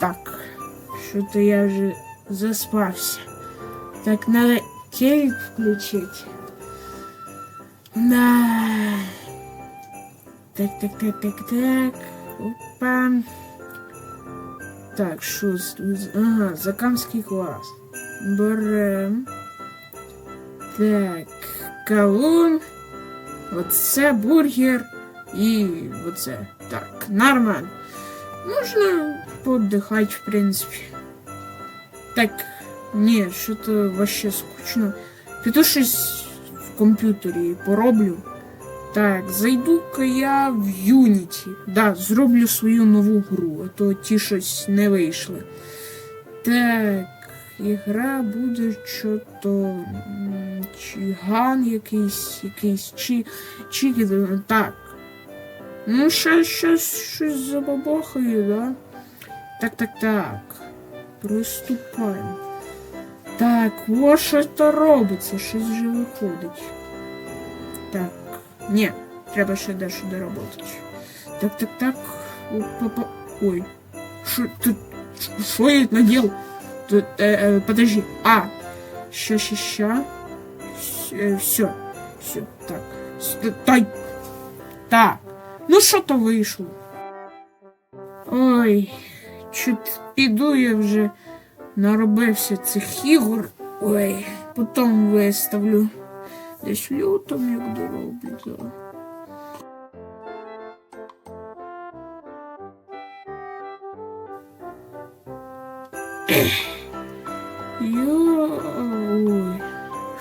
Так, що-то я вже заспався. Так, надо телек включить. Да. Так, так, так, так, так. Опа. Так, що Ага, закамський клас. Берем. Так, кавун. Оце бургер. І оце. Так, нормально. Можна поотдыхать, в принципі. Так, ні, що-то вообще скучно. Піду щось в комп'ютері пороблю. Так, зайду-ка я в Unity. Да, зроблю свою нову гру, а то ті щось не вийшли. Так, ігра буде що-то. Чи ган якийсь, якийсь, чи. чи так. Ну, щось, щось, щось забабахає, да? Так, так, так. Приступаємо. Так, ось що то робиться, щось вже виходить. Так, ні, треба ще дещо доработати. Так, так, так. Опа-па. Ой. Що тут? Що я надел? Тут, э, э, подожди. А. Ща, ща, ща. Все. Все. Так. С- Тай. Так. Ну що то вийшло? Ой, чуть піду я вже наробився цих ігор. Ой, потім виставлю. Десь лютом як дороблю. Йо, ой,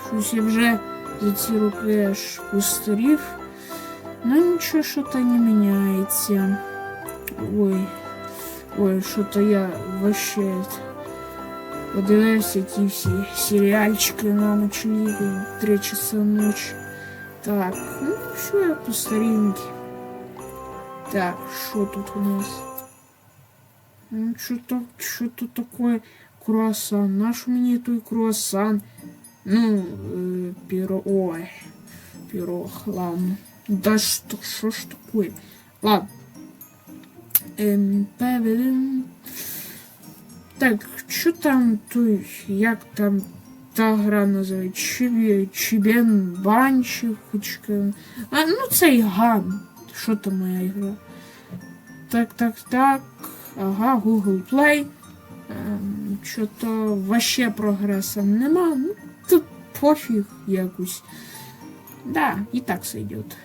щось я вже за ці роки аж постарів. Ну нічого, що то не міняється. Ой, ой, що то я вообще подивився ті всі серіальчики на ночі, три часа ночі. Так, ну що я по старінки. Так, що тут у нас? Ну, що то, що то таке круасан? Наш мені той круасан? Ну, э, пиро... Ой, пирог, ладно. Да что, что ж такое? Ладно. Эм. Так, що там той, як там та гра називається? Чібі, Чібен Банчик, хочка. А, ну цей ган. Що там моя ігра? Так, так, так. Ага, Google Play. Ем, Що-то вообще прогреса нема. Ну, тут пофіг якось. Да, і так сойдет.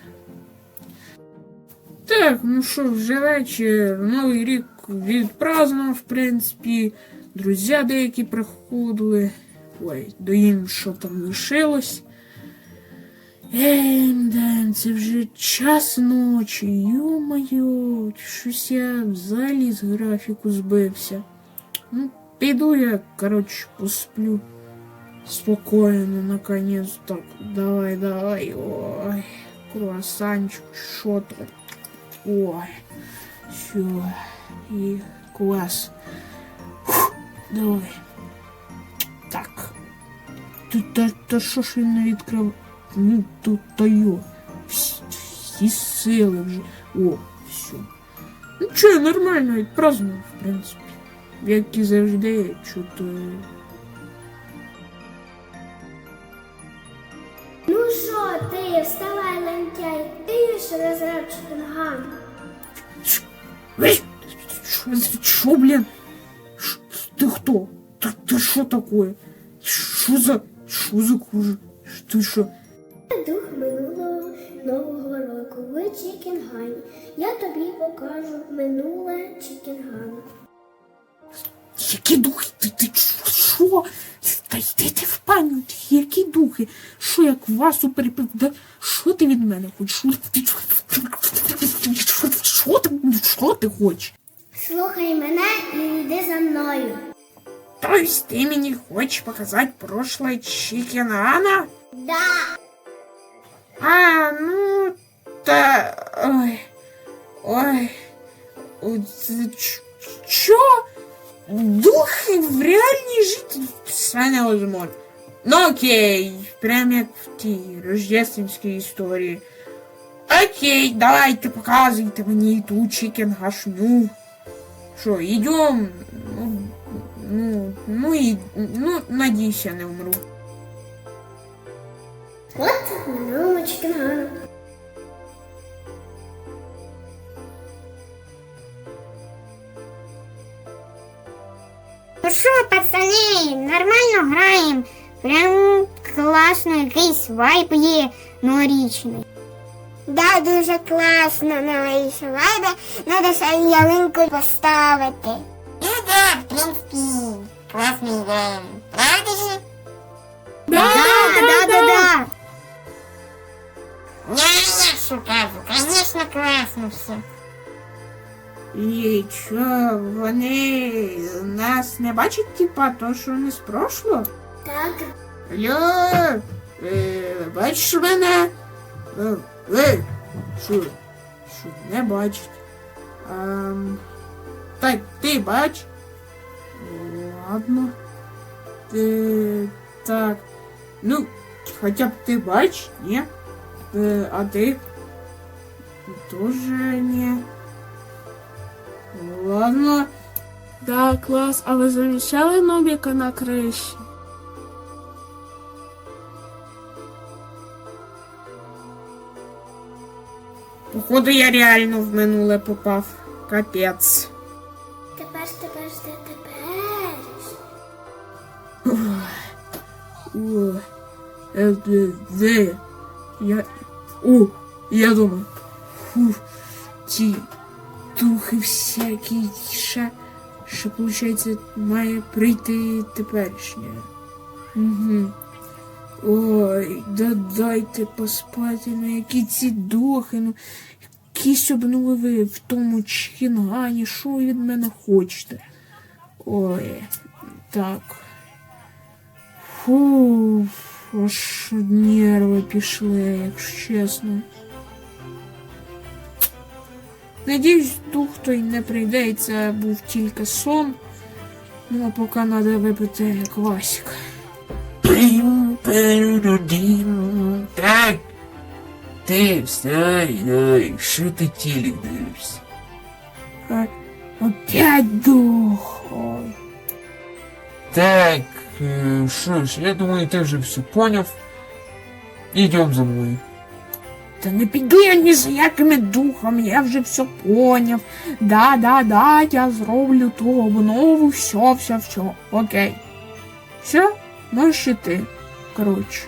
Так, ну що, вже вечір. Новий рік відпразднував, в принципі. Друзі деякі приходили. Ой, до їм що там лишилось. Ей, да, це вже час ночі, йо-моє, щось я взагалі з графіку збився. Ну, піду я, коротше, посплю. Спокойно, наконец. Так, давай, давай. Ой, круассанчик, что то Ой, все. И класс. Фух, давай. Так. Тут та, та що ж він не відкрив? Ну, тут то йо. Всі, сили вже. О, все. Ну що, нормально відпразднував, в принципі. Як і завжди, чого-то Ну ти ж розряд Чотенган. Эй, Что, что, блин? Ш- Ты кто? Ты, ты что такое? Что за... Что за кожа? Ты что? Дух минулого нового року в Чікінгані. Я тобі покажу минуле Чікінгану. Які духи? Ти, ти що? Та йди ти в пані. Які духи? Що як вас перепив? Да, що ти від мене хочеш? Що ти, що ти, хочеш? Слухай мене і йди за мною. Тобто ти мені хочеш показати прошлое Чикенана? Да. А, ну, та... Ой, ой, ч- чо? Духи в реальній житті? Це невозможно. Ну окей, прям як в тій рождественській історії. Окей, давайте показуйте мені ту чикенгашню. Що, йдем? Ну, ну, ну і, ну, надіюсь, я не вмру. От минулого чекінгану. Ну що, пацани, нормально граємо. Прям класно, якийсь вайб є новорічний. Да, дуже класно новорічний вайб. Надо ще ялинку поставити. Ну да, в принципі, класний день. Правда же? Да, да, да, да, да. Я, я кажу, конечно, класно все. І що, вони нас не бачать, типа, то, що не з прошлого? Так, Алло, е, бачиш мене? Е, е, що? Що, не бачить? Ем, так, ти бач? Ладно. Ти, так. Ну, хоча б ти бач, ні? Е, а ти? Тоже ні. Ладно. Да, клас, а ви заміщали Нобіка на криші? Походу я реально в минуле попав. Капець. тепер, тепер, тепер. О, е, де, де? Я. О, я дома. Фу, ті духи всякі ще. Ще, виходить, має прийти теперішнє. Угу. Ой, да дайте поспати, ну які ці духи, ну якісь обнови в тому чхінгані, що ви від мене хочете? Ой, так. Фу, аж нерви пішли, якщо чесно. Надіюсь, дух той не прийде, і це був тільки сон. Ну, а поки треба випити квасик. Пим, перудим. Так. Ти вставай, давай, що ти тілік дивишся? А, опять дух. Ой. Так, е, що ж, я думаю, ти вже все поняв. Ідем за мною. Та не піду я ні з якими духами, я вже все поняв. Да, да, да, я зроблю ту обнову, все, все, все. Окей. Все, можеш іти. Коротше.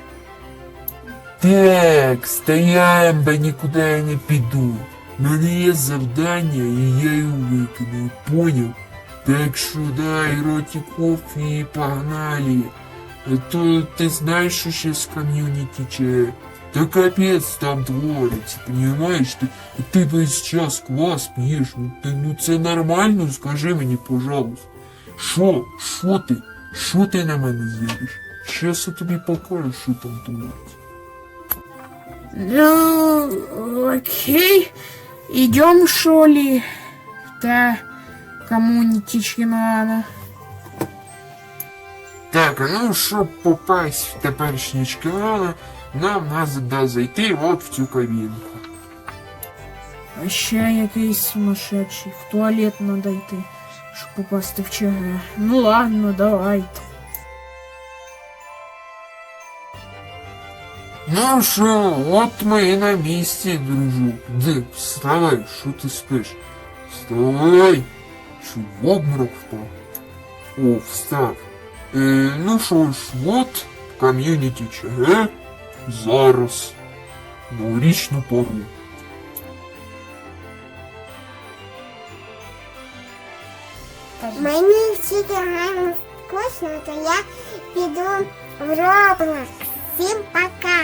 Так, стоям, бо нікуди я не піду. У мене є завдання, і я його виконую, поняв? Так що дай роті кофе і погнали. А то ти знаєш, що ще з ком'юніті че. Та капець там твориться, понимаєш? Ти, ти весь час квас п'єш, ну, ти, ну це нормально, скажи мені, пожалуйста. Що? Що ти? Що ти на мене з'їдеш? Щас я тобі покажу, що там твориться. Ну, окей. Идем, что ли? Да, коммунити Чинана. Так, а ну щоб попасть в теперішні шкіли, нам треба зайти от в цю кабінку. А ще якийсь сумасшедший. В туалет надо йти, щоб попасти в ЧГ. Ну ладно, давайте. Ну що, от ми і на місці, дружок. Де, вставай, що ти спиш? Вставай! Що в обморок впав? О, встав. Е, ну що ж, от ком'юніті ЧГ Зараз. Новорічну пору. Мені тільки граємо скучно, то я піду в Roblox. Всім пока!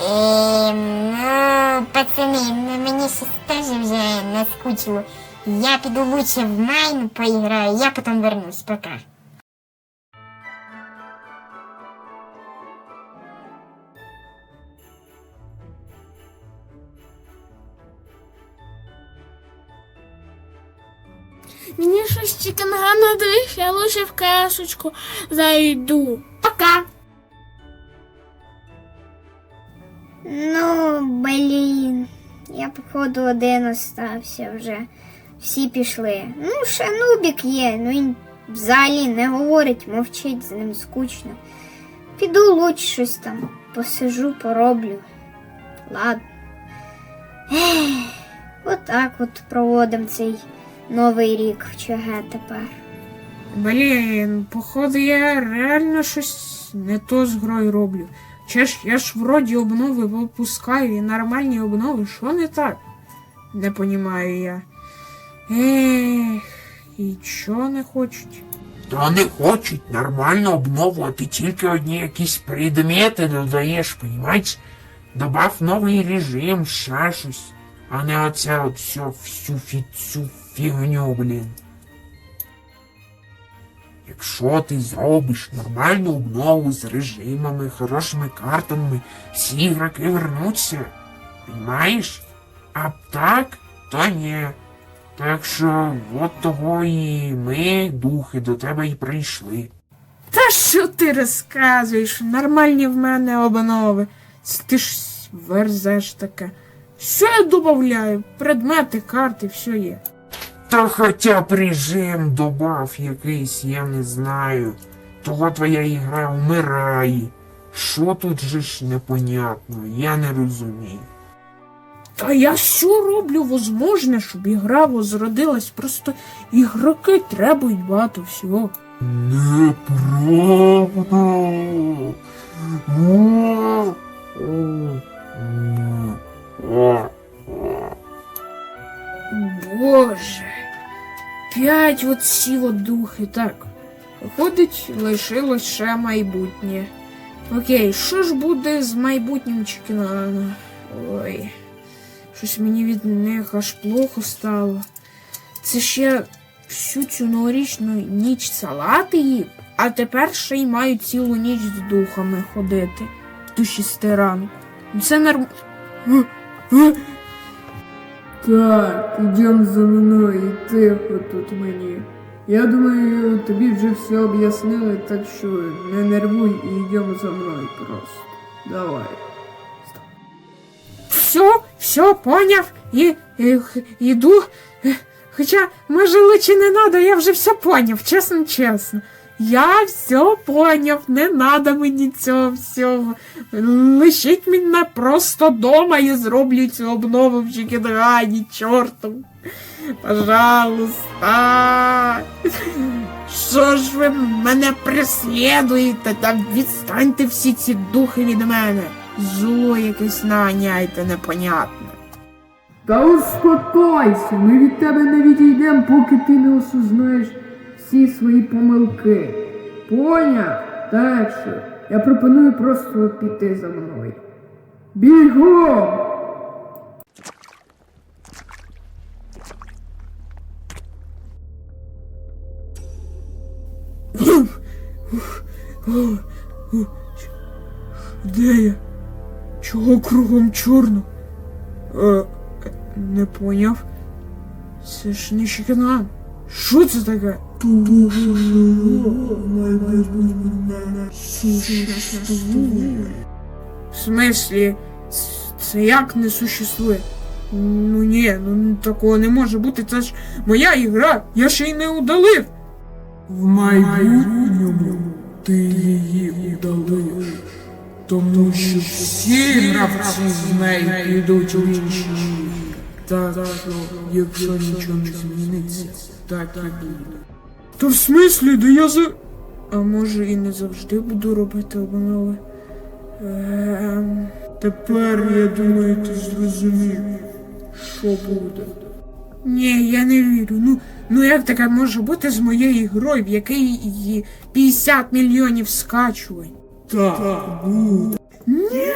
Ем, пацани, мені щось теж вже наскучило. Я піду лучше в Майн поіграю, я потім вернусь, пока. Мені щось чіканган надоїв, я лучше в кашечку зайду. Пока. Походу, один остався вже. Всі пішли. Ну, ще Нубік є, ну він взагалі не говорить, мовчить, з ним скучно. Піду лучше щось там посижу, пороблю. Ладно. Ех, отак от проводимо цей новий рік в ЧГ тепер. Блін, походу я реально щось не то з грою роблю. Ж я ж вроді обнови випускаю і нормальні обнови, що не так? Не понімаю я. Ех, і чого не хочуть? Та не хочуть нормально обновувати, тільки одні якісь предмети додаєш, понімаєш? Добав новий режим, ще щось, а не оце от все, всю фі, цю фігню, блін. Якщо ти зробиш нормальну обнову з режимами, хорошими картами, всі ігроки вернуться. Понімаєш? А так, то ні. Так що от того і ми, духи, до тебе й прийшли. Та що ти розказуєш? Нормальні в мене обнови. Це Ти ж верзеш таке. Що я додаю? Предмети, карти, все є. Та хоча б режим добав якийсь, я не знаю. Того твоя ігра вмирає. Що тут же ж непонятно, я не розумію. Та я все роблю возможне, щоб ігра возродилась. Просто ігроки требують багато всього. Неправда. Боже. П'ять от сіло духи. Так. Виходить, лишилось ще майбутнє. Окей, що ж буде з майбутнім Чікінаном? Ой. Щось мені від них аж плохо стало. Це ще всю цю новорічну ніч салати їв, а тепер ще й маю цілу ніч з духами ходити до шести ранку. Це норм. Так, ідем за мною, тихо тут мені. Я думаю, тобі вже все об'яснили, так що не нервуй і йдемо за мною просто. Давай. Все, поняв. І, і, іду. Хоча, може, лучше не надо, я вже все поняв, чесно, чесно. Я все поняв, не надо мені цього всього. Лишіть мене просто дома і зроблю цю обнову в Чикінграді, чортом. Пожалуйста. Що ж ви мене преслідуєте? Та відстаньте всі ці духи від мене. Зло якесь наганяйте непонятне. Та успокойся, ми від тебе не відійдемо, поки ти не осознаєш всі свої помилки. Поняв? Так що, я пропоную просто піти за мною. Бігом! Де я? Чого кругом чорно? Е, не поняв. Це ж не щекана. Що це таке? В смислі, це як не существує? Ну ні, ну такого не може бути, це ж моя ігра, я ще й не удалив. В майбутньому ти її удалиш, тому що всі гравці з нею підуть у інші. Так що, якщо нічого не зміниться, так і буде. Та в смислі, да я за. А може і не завжди буду робити обнови. Ем... Тепер, я думаю, ти зрозумів, що буде. Ні, я не вірю. Ну, ну як таке може бути з моєю грою, в якій її 50 мільйонів скачувань? Так, буде. Ні.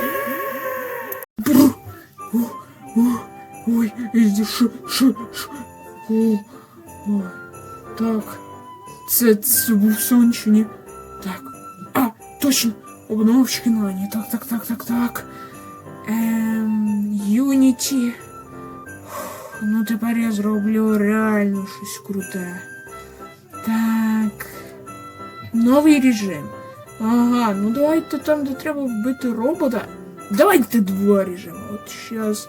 Ой, і що, що, що? О, о, так. Це, це був сон? Так. А, точно! Обновочки нані. Так, так, так, так, так. Ем, Юніті. ну тепер я зроблю реально щось круте. Так. Новий режим. Ага, ну давайте там, де треба вбити робота. Давайте два режими. От щас.